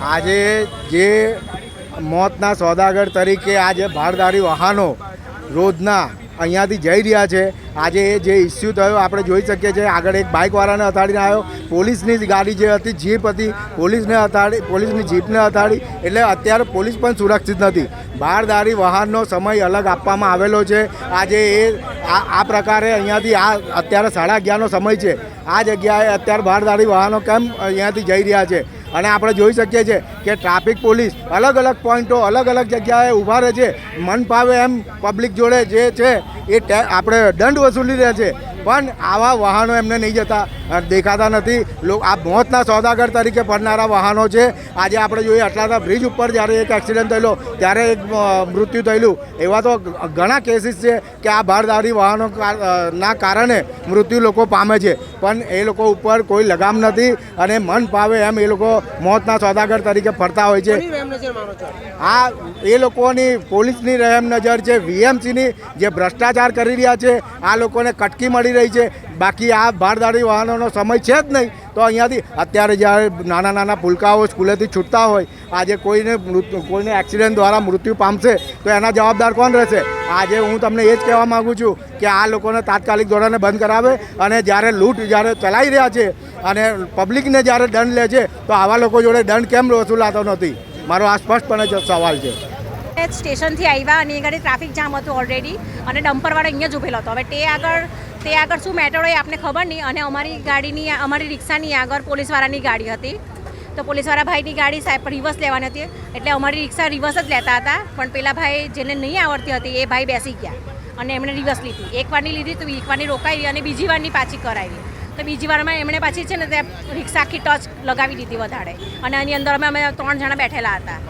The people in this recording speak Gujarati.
આજે જે મોતના સોદાગર તરીકે આજે ભારદારી વાહનો રોજના અહીંયાથી જઈ રહ્યા છે. આજે જે ઇસ્યુ થયો, આપણે જોઈ શકીએ છીએ, આગળ એક બાઇકવાળાને અથાડીને આવ્યો. પોલીસની ગાડી જે હતી, જીપ હતી, પોલીસને અથાડી પોલીસની જીપને અથાડી એટલે અત્યારે પોલીસ પણ સુરક્ષિત નથી. બારદારી વાહનનો સમય અલગ આપવામાં આવેલો છે. આજે એ, આ પ્રકારે અહીંયાથી આ, અત્યારે સાડા અગિયારનો સમય છે. આ જગ્યાએ અત્યારે બારદારી વાહનો કેમ અહીંયાથી જઈ રહ્યા છે? અને આપણે જોઈ શકીએ છીએ કે ટ્રાફિક પોલીસ અલગ અલગ પોઈન્ટો, અલગ અલગ જગ્યાએ ઊભા રહે છે. મન ફાવે એમ પબ્લિક જોડે જે છે, એ આપણે દંડ વસૂલી રહ્યા છે. પણ આવા વાહનો એમને નહીં જતા દેખાતા નથી. લોકો આ મોતના સોદાગર તરીકે ફરનારા વાહનો છે. આજે આપણે જોઈએ અટલાતા બ્રિજ ઉપર જ્યારે એક એક્સિડન્ટ થયેલો ત્યારે એક મૃત્યુ થયેલું. એવા તો ઘણા કેસીસ છે કે આ ભારદારી વાહનો ના કારણે મૃત્યુ લોકો પામે છે. પણ એ લોકો ઉપર કોઈ લગામ નથી અને મન પાવે એમ એ લોકો મોતના સોદાગર તરીકે ફરતા હોય છો. આ એ લોકોની પોલીસની રહેમ નજર છે વીએમસીની જે ભ્રષ્ટાચાર કરી રહ્યા છે આ લોકોને કટકી મળી રહી છે. બાકી આ ભારદારી વાહનોનો સમય છે જ નહીં. તો અહીંયાથી અત્યારે જ્યારે નાના નાના પુલકાઓ સ્કૂલેથી છૂટતા હોય, આજે કોઈને કોઈને એક્સિડન્ટ દ્વારા મૃત્યુ પામશે, તો એના જવાબદાર કોણ રહેશે? આજે હું તમને એ જ કહેવા માગું છું કે આ લોકોને તાત્કાલિક ધોરણે બંધ કરાવે અને જ્યારે લૂંટ જ્યારે ચલાવી રહ્યા છે અને પબ્લિકને જ્યારે દંડ લે છે, તો આવા લોકો જોડે દંડ કેમ વસૂલાતો નથી? મારો આ સ્પષ્ટપણે સવાલ છે. સ્ટેશનથી આવ્યા અને એ આગળ ટ્રાફિક જામ હતું ઓલરેડી અને ડમ્પરવાળો અહીંયા જ ઉભેલો હતો. હવે તે આગળ તે આગળ શું મેટર હોય આપને ખબર નહીં અને અમારી ગાડીની, અમારી રિક્ષાની આગળ પોલીસવાળાની ગાડી હતી. તો પોલીસવાળા ભાઈની ગાડી સાહેબ રિવર્સ લેવાની હતી. એટલે અમારી રિક્ષા રિવર્સ જ લેતા હતા. પણ પેલા ભાઈ જેને નહીં આવડતી હતી એ ભાઈ બેસી ગયા અને એમણે રિવર્સ લીધી. એક વારની લીધી તો એક વારની રોકાવી અને બીજી વારની પાછી કરાવી. તો બીજી વારમાં એમણે પાછી છે ને તે રિક્ષા આખી ટચ લગાવી દીધી વધારે. અને એની અંદર અમે અમે ત્રણ જણા બેઠેલા હતા.